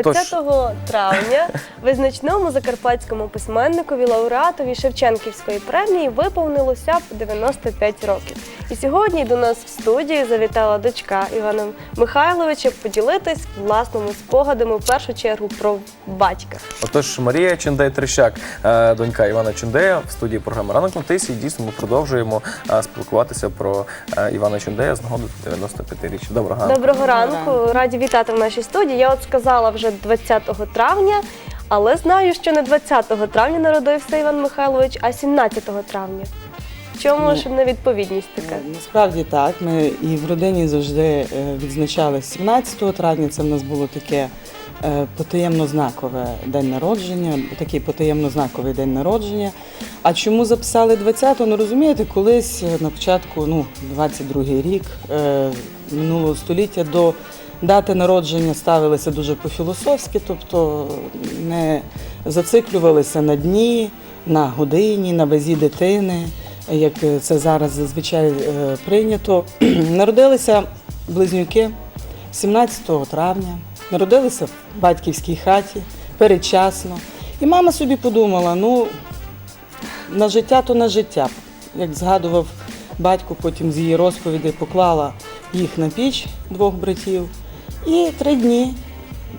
Отож. 20 травня визначному закарпатському письменникові лауреатові Шевченківської премії виповнилося б 95 років. І сьогодні до нас в студії завітала дочка Івана Михайловича поділитись власними спогадами в першу чергу про батька. Отож, Марія Чендей Трещак, е, донька Івана Чендея в студії програми Ранок на тисі. Дійсно, ми продовжуємо е, спілкуватися про е, Івана Чендея з нагоди 95-річчя. Доброго ранку. Доброго ранку, раді вітати в нашій студії. Я от сказала вже 20 травня, але знаю, що не 20 травня народився Іван Михайлович, а 17 травня. Чому Ну, ж невідповідність така? Насправді так. Ми і в родині завжди відзначали 17 травня. Це в нас було таке е, потаємно-знакове день народження, такий потаємно-знаковий день народження. А чому записали 20-го? Ну розумієте, колись е, на початку, ну, 22-й рік е, минулого століття до дати народження ставилися дуже по-філософськи, тобто не зациклювалися на дні, на годині, на вазі дитини як це зараз зазвичай прийнято. Народилися близнюки 17 травня, народилися в батьківській хаті передчасно. І мама собі подумала: ну, на життя то на життя. Як згадував батько, потім з її розповідей поклала їх на піч двох братів. І три дні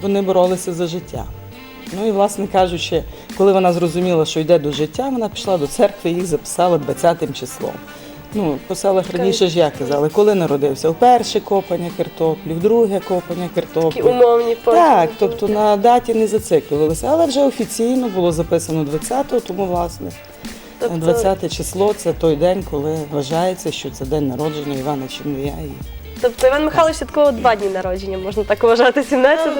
вони боролися за життя. Ну і, власне кажучи, коли вона зрозуміла, що йде до життя, вона пішла до церкви і їх записала 20 числом. Ну, по селах раніше ж я казали, коли народився? в перше копання картоплі, в друге копання Такі картоплі. умовні потім. Так, тобто на даті не зациклювалися, але вже офіційно було записано 20-го, тому власне Тобто- 20 число це той день, коли вважається, що це день народження Івана Чернія. Тобто Іван Михайлович святкував два дні народження, можна так вважати, 17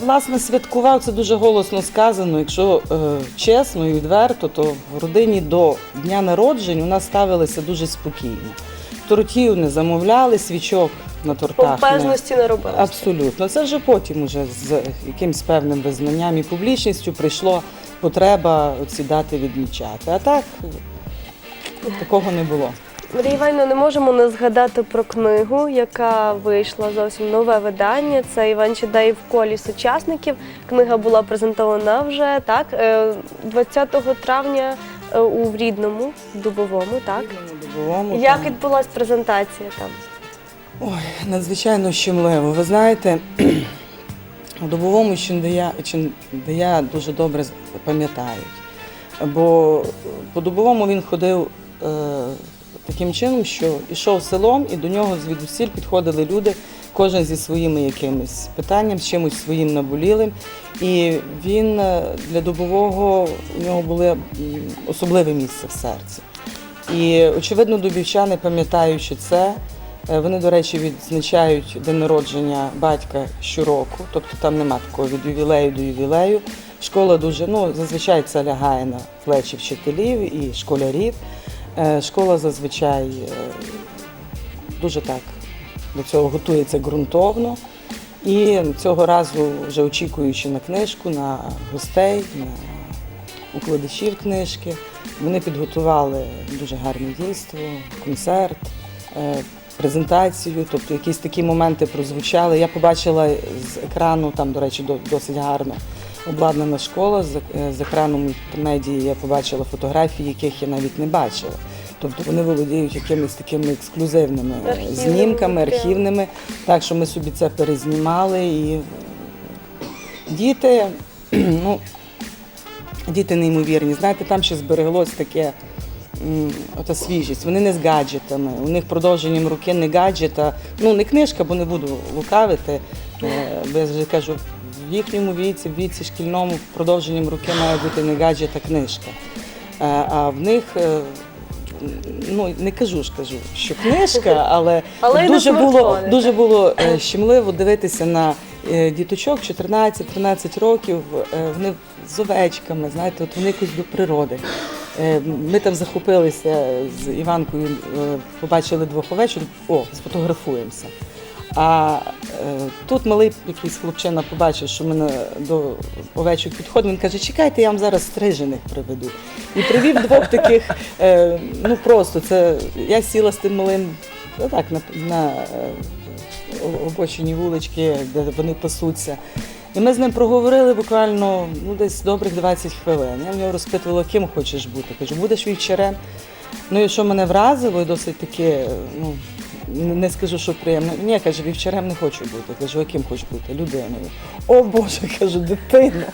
Власне, святкував це дуже голосно сказано. Якщо е, чесно і відверто, то в родині до дня народжень у нас ставилися дуже спокійно. Тортів не замовляли, свічок на тортах. не- помпезності не робили. Абсолютно. Це вже потім, уже з якимсь певним визнанням і публічністю прийшла потреба ці дати відмічати. А так е, такого не було. Марія Іванівна, не можемо не згадати про книгу, яка вийшла зовсім нове видання. Це Іван Чедай в колі сучасників. Книга була презентована вже так е, 20 травня е, у Рідному, Дубовому. Так Дубовому, як там. відбулась презентація там? Ой, надзвичайно щемливо. Ви знаєте, у Дубовому Чиндия, Чиндия дуже добре пам'ятають. Бо по Дубовому він ходив е, таким чином, що йшов селом, і до нього звідусіль підходили люди, кожен зі своїми якимись питанням, з чимось своїм наболілим. І він е, для Дубового у нього було особливе місце в серці. І очевидно, дубівчани, пам'ятаючи це, е, вони, до речі, відзначають день народження батька щороку, тобто там нема такого від ювілею до ювілею. Школа дуже, ну, зазвичай це лягає на плечі вчителів і школярів. Е, Школа зазвичай е, дуже так до цього готується ґрунтовно. І цього разу, вже очікуючи на книжку, на гостей, на укладачів книжки, вони підготували дуже гарне дійство, концерт, е, презентацію, тобто якісь такі моменти прозвучали. Я побачила з екрану, там, до речі, до- досить гарно обладнана школа. З, е, з екрану мультимедії я побачила фотографії, яких я навіть не бачила. Тобто вони володіють якимись такими ексклюзивними Архівними знімками, архівними. Так що ми собі це перезнімали і діти, ну, діти неймовірні. Знаєте, там ще збереглось таке. Ота свіжість, вони не з гаджетами. У них продовженням руки не гаджета. Ну не книжка, бо не буду лукавити. Е, Бо я завжди кажу, в їхньому віці, в віці шкільному продовженням руки має бути не гаджет, а книжка. Е, А в них е, ну не кажу ж кажу, що книжка, але, Але дуже було дуже було е, щемливо дивитися на діточок 14-13 років. Вони з овечками, знаєте, от вони якось до природи. Ми там захопилися з Іванкою, побачили двох овечок, о, сфотографуємося. А е, тут малий якийсь хлопчина побачив, що ми на, до овечок підходимо. Він каже, чекайте, я вам зараз стрижених приведу. І привів двох таких, е, ну просто це я сіла з тим малим ну, так, на, на е, обочині вулички, де вони пасуться. І ми з ним проговорили буквально ну, десь добрих 20 хвилин. Я в нього розпитувала, ким хочеш бути. Кажу, будеш вівчарем. Ну і що мене вразило, і досить таке, ну не скажу, що приємно. Ні, каже, вівчарем не хочу бути. Кажу, а ким хочеш бути? Людиною. О Боже, кажу, дитина.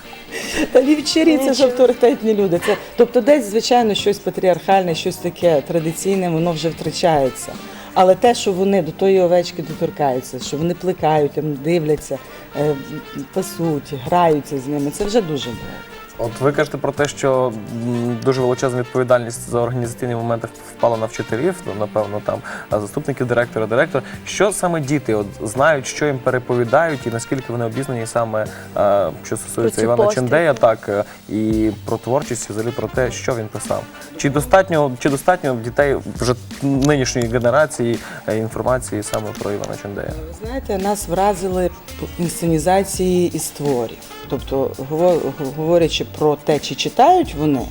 Та вівчарі це ж авторитетні люди. Це, тобто, десь, звичайно, щось патріархальне, щось таке традиційне, воно вже втрачається. Але те, що вони до тої овечки доторкаються, що вони плекають, дивляться, е, пасуть, граються з ними, це вже дуже добре. От ви кажете про те, що дуже величезна відповідальність за організаційні моменти впала на вчителів, напевно, там заступників директора, директора. Що саме діти от знають, що їм переповідають, і наскільки вони обізнані саме що стосується Івана постріли. Чендея, так е, і про творчість, і взагалі про те, що він писав. Чи достатньо, чи достатньо дітей вже нинішньої генерації е, інформації саме про Івана Чендея? Ви знаєте, нас вразили інсценізації із творів. Тобто, говорячи про те, чи читають вони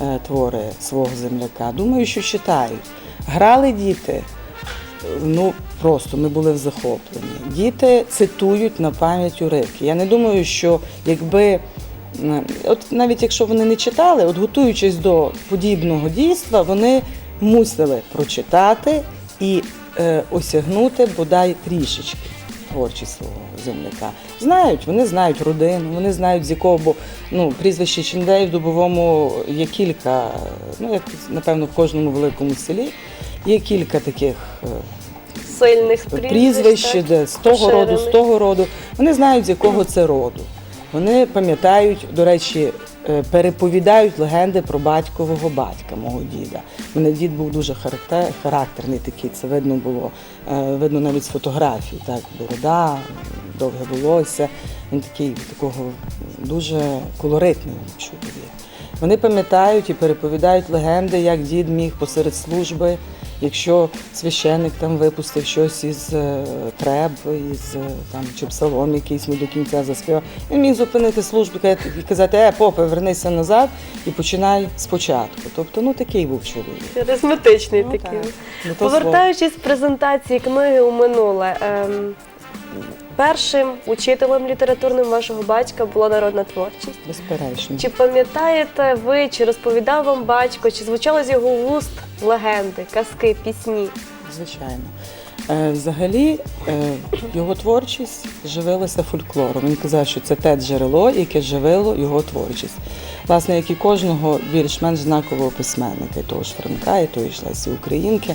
е, твори свого земляка, думаю, що читають. Грали діти, ну просто ми були в захопленні. Діти цитують на пам'ять уривки. Я не думаю, що якби. От навіть якщо вони не читали, от готуючись до подібного дійства, вони мусили прочитати і е, осягнути бодай трішечки творчість свого земляка. Знають, вони знають родину, вони знають з якого, бо ну, прізвище Чендей в Дубовому є кілька, ну як напевно в кожному великому селі є кілька таких е, Сильних прізвищ. прізвищ, так, де з того роду, з того роду. Вони знають, з якого це роду. Вони пам'ятають, до речі, е, переповідають легенди про батькового батька, мого діда. У мене дід був дуже характер, характерний такий, це видно було, е, видно навіть з фотографій. Так, борода, довге волосся. Він такий такого дуже колоритний чоловік. Вони пам'ятають і переповідають легенди, як дід міг посеред служби, якщо священник там випустив щось із е, треб, із е, там чи псалом якийсь не до кінця заспівав. Він міг зупинити службу і казати, е, попе, вернися назад і починай спочатку. Тобто, ну такий був чоловік. Харизматичний Ну, такий. так. Повертаючись з презентації книги у минуле. Ем, першим учителем літературним вашого батька була народна творчість. Безперечно. Чи пам'ятаєте ви, чи розповідав вам батько, чи звучали з його вуст легенди, казки, пісні? Звичайно. Е, Взагалі е, його творчість живилася фольклором. Він казав, що це те джерело, яке живило його творчість. Власне, як і кожного більш-менш знакового письменника, і того ж Франка, і тої ж Лесі Українки.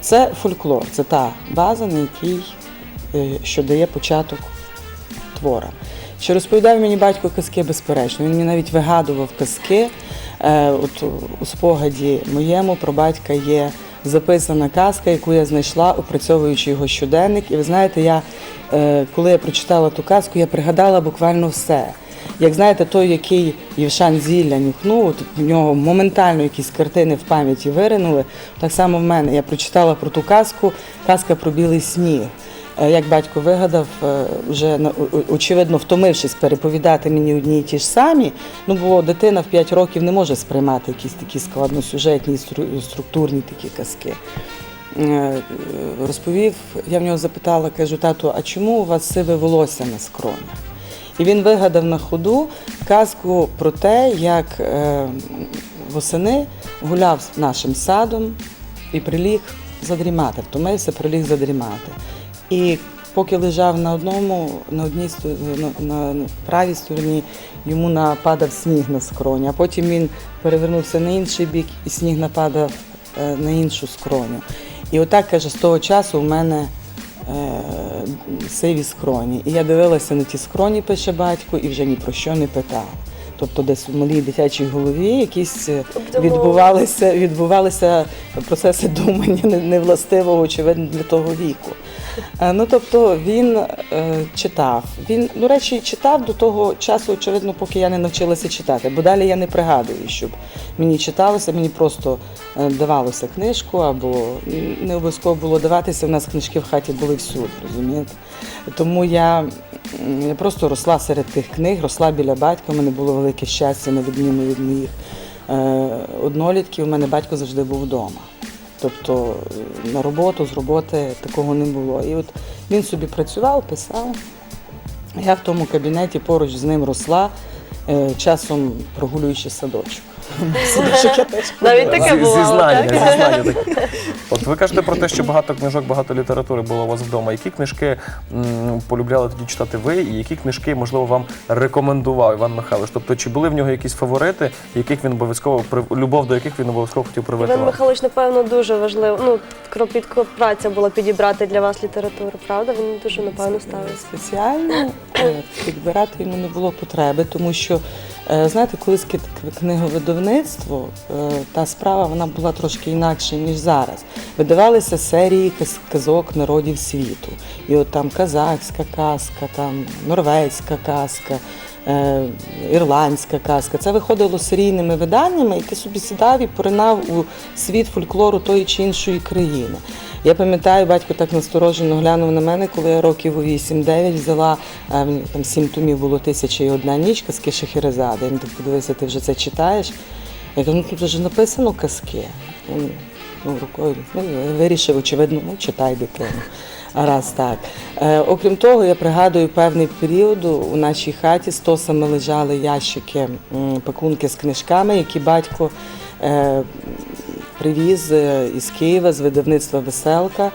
Це фольклор, це та база, на якій що дає початок твора. Що розповідав мені батько казки, безперечно. Він мені навіть вигадував казки. Е, От у спогаді моєму про батька є записана казка, яку я знайшла, опрацьовуючи його щоденник. І ви знаєте, я е, коли я прочитала ту казку, я пригадала буквально все. Як знаєте, той, який Євшан зілля нюхнув, в нього моментально якісь картини в пам'яті виринули. Так само в мене. Я прочитала про ту казку, казка про білий сніг. Як батько вигадав, е, вже очевидно втомившись переповідати мені одні й ті ж самі. Ну бо дитина в 5 років не може сприймати якісь такі складносюжетні, структурні такі казки. Е, е, Розповів, я в нього запитала, кажу, тату, а чому у вас сиве волосся на скронях? І він вигадав на ходу казку про те, як восени гуляв нашим садом і приліг задрімати, втомився, приліг задрімати. І поки лежав на одному, на одній сто- на, правій стороні, йому нападав сніг на скроню, а потім він перевернувся на інший бік, і сніг нападав е, на іншу скроню. І отак каже, з того часу у мене е, сиві скроні. І я дивилася на ті скроні, пише батько, і вже ні про що не питав. Тобто десь в малій дитячій голові якісь е, відбувалися, відбувалися процеси думання не- невластивого, очевидно, для того віку. Е, Ну тобто він е, читав. Він, до речі, читав до того часу, очевидно, поки я не навчилася читати. Бо далі я не пригадую, щоб мені читалося, мені просто е, давалося книжку, або не обов'язково було даватися. У нас книжки в хаті були всюди, розумієте? Тому я, я просто росла серед тих книг, росла біля батька. Мене було велике щастя, на відміну від моїх е, однолітків. У мене батько завжди був вдома. Тобто е, на роботу, з роботи такого не було. І от він собі працював, писав. Я в тому кабінеті поруч з ним росла, е, часом прогулюючи садочок. Навіть таке Зі- бувало, зізнання, так? зізнання таке. От ви кажете про те, що багато книжок, багато літератури було у вас вдома. Які книжки м, полюбляли тоді читати ви, і які книжки, можливо, вам рекомендував Іван Михайлович? Тобто, чи були в нього якісь фаворити, яких він обов'язково прив- любов до яких він обов'язково хотів привити Іван вам? Михайлович, напевно, дуже важливо. Ну, кропітка праця була підібрати для вас літературу, правда? Він дуже, напевно, ставився. Спеціально підбирати йому не було потреби, тому що, е, знаєте, колись книговидавництво, е, та справа вона була трошки інакша, ніж зараз. Видавалися серії каз- казок народів світу. І от там казахська казка, там норвезька казка. е, Ірландська казка. Це виходило серійними виданнями, і ти собі сідав і поринав у світ фольклору тої чи іншої країни. Я пам'ятаю, батько так насторожено глянув на мене, коли я років у 8-9 взяла е, там сім томів було тисяча і одна ніч, казки Шахерезади. Він так подивився, ти вже це читаєш. Я кажу, ну тут вже написано казки. Він, Ну, рукою ну, вирішив, очевидно, ну читай дитину. Раз так. Е, окрім того, я пригадую певний період у нашій хаті стосами лежали ящики, пакунки з книжками, які батько е, привіз е, із Києва з видавництва Веселка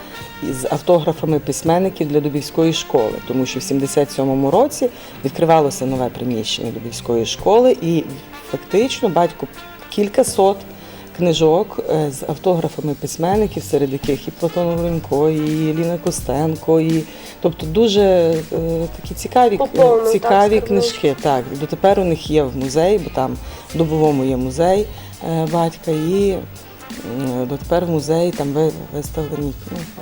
із автографами письменників для Дубівської школи, тому що в 77-му році відкривалося нове приміщення Дубівської школи, і фактично батько кількасот книжок е, з автографами письменників, серед яких і Платон Голенко, і Ліна Костенко, і тобто дуже е, такі цікаві, Поповнив, так, цікаві скарбничку. книжки. Так, дотепер у них є в музеї, бо там в Дубовому є музей е, батька, і дотепер в музеї там ви- виставлені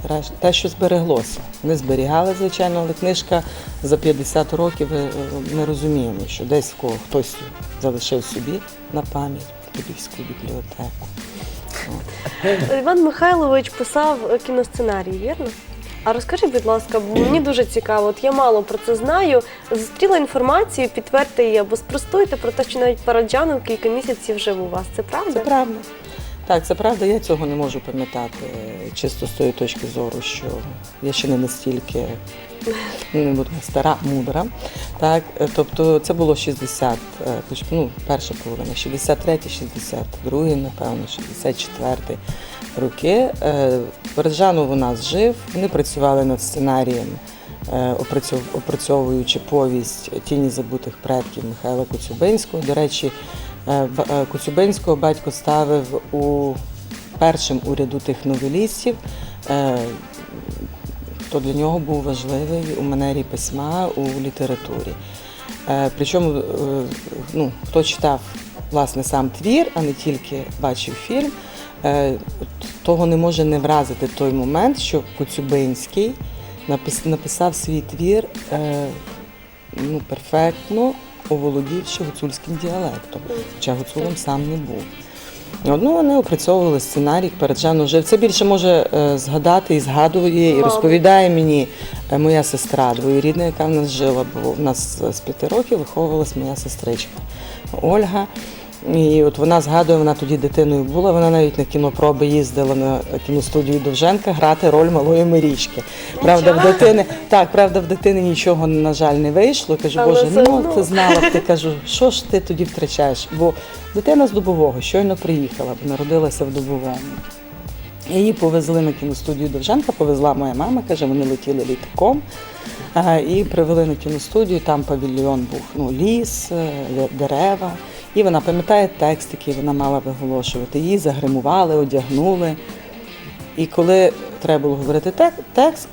ну, те, що збереглося. Ми зберігали, звичайно, але книжка за 50 років е, е, ми розуміємо, що десь в кого хтось залишив собі на пам'ять Дубівську бібліотеку. Іван Михайлович писав кіносценарій, вірно? А розкажи, будь ласка, бо мені дуже цікаво, от я мало про це знаю. Зустріла інформацію, підтвердьте її або спростуйте про те, що навіть Параджанов кілька місяців жив у вас. Це правда? Це правда. Так, це правда, я цього не можу пам'ятати чисто з тої точки зору, що я ще не настільки не буду стара, мудра. Так, е, тобто це було 60, е, ну, перша половина, 63, 62, напевно, 64 роки. Е, Бережанов у нас жив, вони працювали над сценарієм, опрацьовуючи повість Тіні забутих предків Михайла Коцюбинського. До речі, Коцюбинського батько ставив у першим уряду тих новелістів. е, хто для нього був важливий у манері письма у літературі. Е, Причому, е, ну, хто читав власне сам твір, а не тільки бачив фільм, е, того не може не вразити той момент, що Коцюбинський написав свій твір е, ну, перфектно оволодівши гуцульським діалектом, хоча гуцулом сам не був. Ну, вони опрацьовували сценарій, переджану жив. Це більше може е, згадати і згадує, і розповідає мені е, моя сестра двоюрідна, яка в нас жила, бо в нас з п'яти років виховувалась моя сестричка Ольга. І от вона згадує, вона тоді дитиною була, вона навіть на кінопроби їздила на кіностудію Довженка грати роль малої Марічки. Правда, в дитини, так, правда, в дитини нічого, на жаль, не вийшло. Кажу, Боже, ну ти знала б, ти кажу, що ж ти тоді втрачаєш? Бо дитина з Дубового щойно приїхала, бо народилася в Дубовому. Її повезли на кіностудію Довженка, повезла моя мама, каже, вони летіли літаком. І привели на кіностудію, там павільйон був ну, ліс, е, дерева. І вона пам'ятає текст, який вона мала виголошувати. Її загримували, одягнули. І коли треба було говорити текст,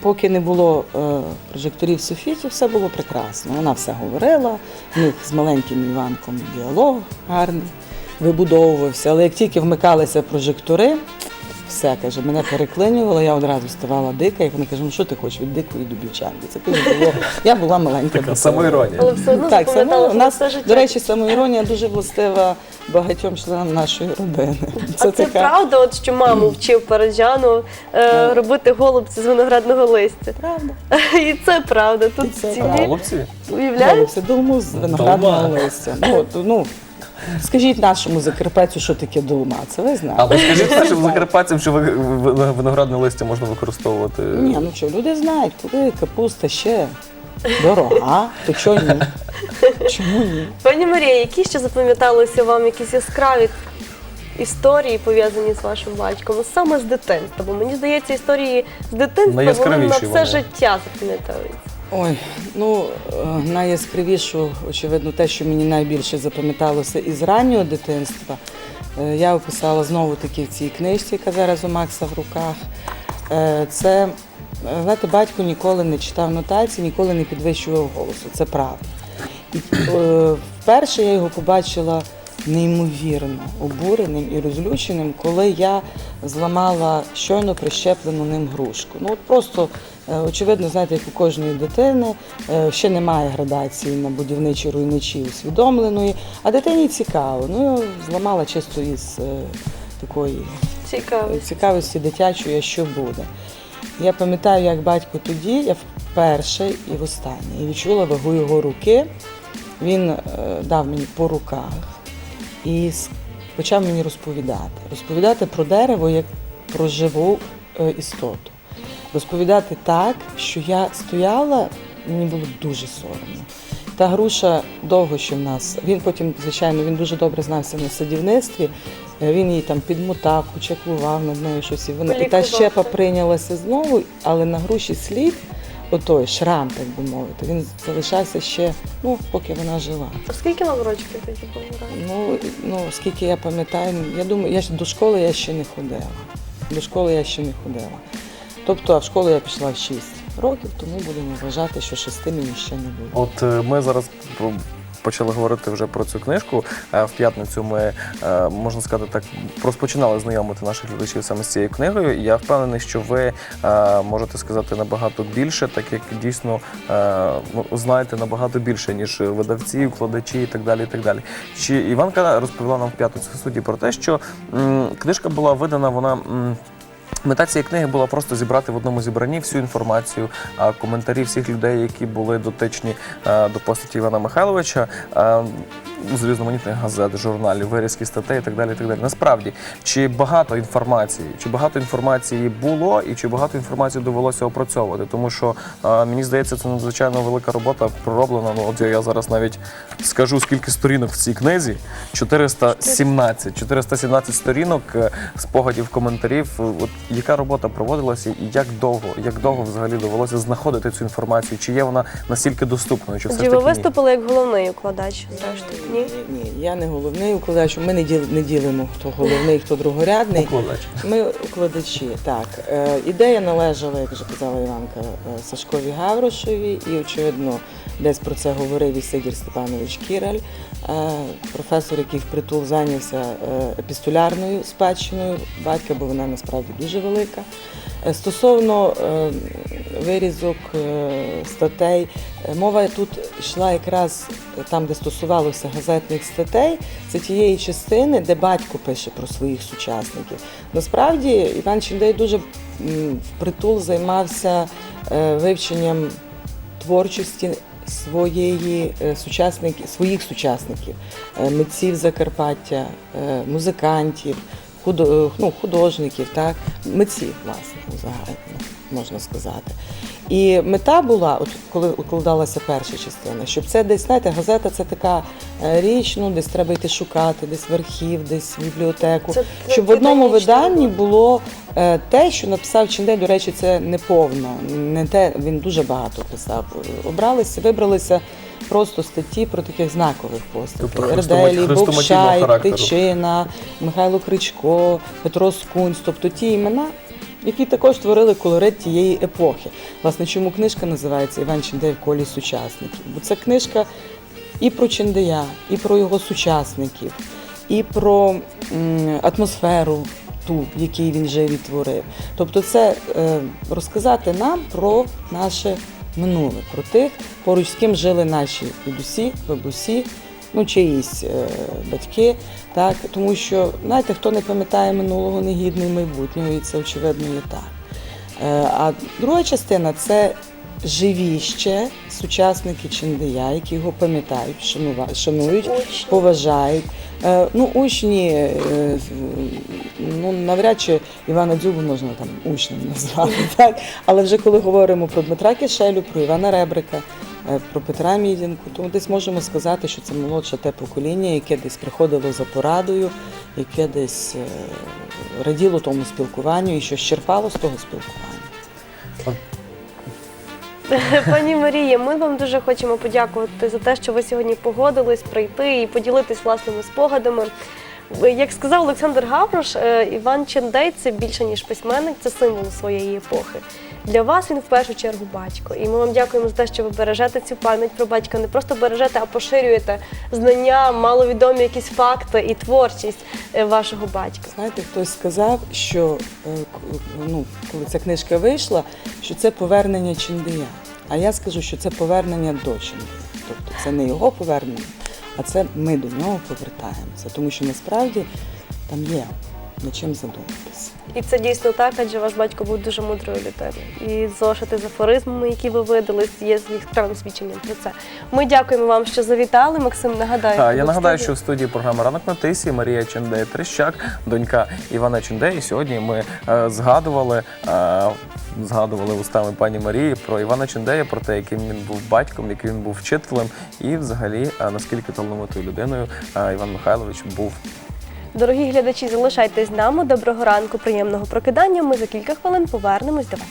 поки не було е, прожекторів Софіті, все було прекрасно. Вона все говорила, в них з маленьким Іванком діалог гарний вибудовувався. Але як тільки вмикалися прожектори, все каже, мене переклинювало, я одразу ставала дика, і вона каже, ну що ти хочеш від дикої дубівчанки? Це кажу, було. Я була маленька. Така дитина. самоіронія. Але все одно Так, само, у на нас, все життя. до речі, самоіронія дуже властива багатьом членам нашої родини. а це правда, от що маму вчив Параджанов е, робити голубці з виноградного листя. правда. І це правда. Тут І це ці правда. Голубці? уявляєш? Це долму з виноградного Долма. листя. Ну, от, ну, скажіть нашому закарпаттю, що таке долма. Це ви знаєте? Але скажіть нашим закарпатцям, що ви- ви- виноградне листя можна використовувати. Ні, ну що, люди знають, коли капуста ще Дорога, то чого ні? Чому ні? Пані Марія, які ще запам'яталися вам якісь яскраві історії пов'язані з вашим батьком? Саме з дитинства. Бо мені здається, історії з дитинства вони на Найяскравіші все вони. життя запам'ятаються. Ой, ну е, найяскравішу, очевидно, те, що мені найбільше запам'яталося із раннього дитинства. е, Я описала знову таки в цій книжці, яка зараз у Макса в руках. Е, Це, знаєте, батько ніколи не читав нотації, ніколи не підвищував голосу. Це правда. І вперше я його побачила неймовірно обуреним і розлюченим, коли я зламала щойно прищеплену ним грушку. Ну от просто е, очевидно, знаєте, як у кожної дитини е, ще немає градації на будівничі руйничі усвідомленої, а дитині цікаво. Ну зламала чисто із е, такої Цікаво. цікавості дитячої, що буде. Я пам'ятаю, як батько тоді, я вперше і востаннє і відчула вагу його руки. Він дав мені по руках і почав мені розповідати. Розповідати про дерево як про живу е, істоту. Розповідати так, що я стояла, мені було дуже соромно. Та груша довго ще в нас. Він потім, звичайно, він дуже добре знався на садівництві. Е, Він її там підмотав, почеклував над нею щось. І, вона, і та щепа прийнялася знову, але на груші слід, отой шрам, так би мовити, він залишався ще, ну, поки вона жила. Скільки вам рочків тоді було? Ну, ну, скільки я пам'ятаю, я думаю, я ж до школи я ще не ходила. До школи я ще не ходила. Тобто, а в школу я пішла в 6 років, тому будемо вважати, що шести мені ще не було. От е, ми зараз почали говорити вже про цю книжку. Е, В п'ятницю ми, е, можна сказати так, розпочинали знайомити наших глядачів саме з цією книгою. І я впевнений, що ви е, можете сказати набагато більше, так як дійсно ну, знаєте набагато більше, ніж видавці, вкладачі і так далі. І так далі. Чи Іванка розповіла нам в п'ятницю в суді про те, що книжка була видана, вона. Мета цієї книги була просто зібрати в одному зібранні всю інформацію, коментарі всіх людей, які були дотичні до постаті Івана Михайловича. е, З різноманітних газет, журналів, вирізки статей і так далі. І так далі. Насправді, чи багато інформації, чи багато інформації було, і чи багато інформації довелося опрацьовувати? Тому що мені здається, це надзвичайно велика робота пророблена. Ну, от я, зараз навіть скажу, скільки сторінок в цій книзі: 417. 417 сторінок е, спогадів, коментарів. От яка робота проводилася, і як довго, як довго взагалі довелося знаходити цю інформацію? Чи є вона настільки доступною? Чи все ж ви таки ні? виступили як головний укладач, зрештою. Ні? Ні, я не головний укладач. Ми не діл- не ділимо, хто головний, хто другорядний. Укладач. Ми укладачі, так. Е, ідея належала, як вже казала Іванка, е, Сашкові Гаврошеві, і, очевидно, десь про це говорив і Сидір Степанович Кіраль, е, професор, який впритул зайнявся е, епістолярною спадщиною батька, бо вона насправді дуже велика. Е, Стосовно вирізок статей, мова тут йшла якраз там, де стосувалося газетних статей, це тієї частини, де батько пише про своїх сучасників. Насправді Іван Чіндей дуже впритул займався вивченням творчості своєї е, сучасники, своїх сучасників, е, митців Закарпаття, е, музикантів, ну, художників, так, митців, власне, загально можна сказати. І мета була, от коли укладалася перша частина, щоб це десь, знаєте, газета це така е, річ, ну десь треба йти шукати, десь в архів, десь в бібліотеку. Це щоб в одному виданні було е, те, що написав Чіндей, до речі, це не повно. Не те, він дуже багато писав. Обралися, вибралися просто статті про таких знакових постатей. Тобто Ерделі, Бовшай. Тичина, Михайло Кричко, Петро Скунць, тобто ті імена. Які також творили колорит тієї епохи. Власне, чому книжка називається Іван Чіндей в колі сучасників? Бо це книжка і про Чендея, і про його сучасників, і про атмосферу ту, в якій він жив і творив. Тобто, це е, розказати нам про наше минуле, про тих, поруч з ким жили наші дідусі, бабусі, ну чиїсь е, батьки. Так, тому що знаєте, хто не пам'ятає минулого, не гідний майбутнього, і це очевидно є так. Е, А друга частина це живі ще сучасники Чендея, які його пам'ятають, шанують, поважають. Е, Ну, учні, е, ну навряд чи Івана Дзюбу можна там учнем назвати, так? Але вже коли говоримо про Дмитра Кишелю, про Івана Ребрика, е, про Петра Мідінку, то десь можемо сказати, що це молодше те покоління, яке десь приходило за порадою, яке десь раділо тому спілкуванню і що черпало з того спілкування. Пані Марія, ми вам дуже хочемо подякувати за те, що ви сьогодні погодились прийти і поділитись власними спогадами. Як сказав Олександр Гаврош, е, Іван Чендей це більше ніж письменник, це символ своєї епохи. Для вас він в першу чергу батько. І ми вам дякуємо за те, що ви бережете цю пам'ять про батька. Не просто бережете, а поширюєте знання, маловідомі якісь факти і творчість е, вашого батька. Знаєте, хтось сказав, що е, ну, коли ця книжка вийшла, що це повернення Чиндия. А я скажу, що це повернення до Чиндия. Тобто це не його повернення, а це ми до нього повертаємося. Тому що насправді там є над чим задуматися. І це дійсно так, адже ваш батько був дуже мудрою людиною. І зошити з афоризмами, які ви видали, є з їх яскравим свідченням про це. Ми дякуємо вам, що завітали. Максим, нагадаю. Так, я нагадаю, що в студії програми Ранок на тисі Марія Чендей Трещак, донька Івана Чендей. І сьогодні ми е, згадували. Е, Згадували устами пані Марії про Івана Чендея, про те, яким він був батьком, яким він був вчителем, і взагалі е, наскільки талановитою людиною е, Іван Михайлович був. Дорогі глядачі, залишайтесь з нами. Доброго ранку, приємного прокидання. Ми за кілька хвилин повернемось до вас.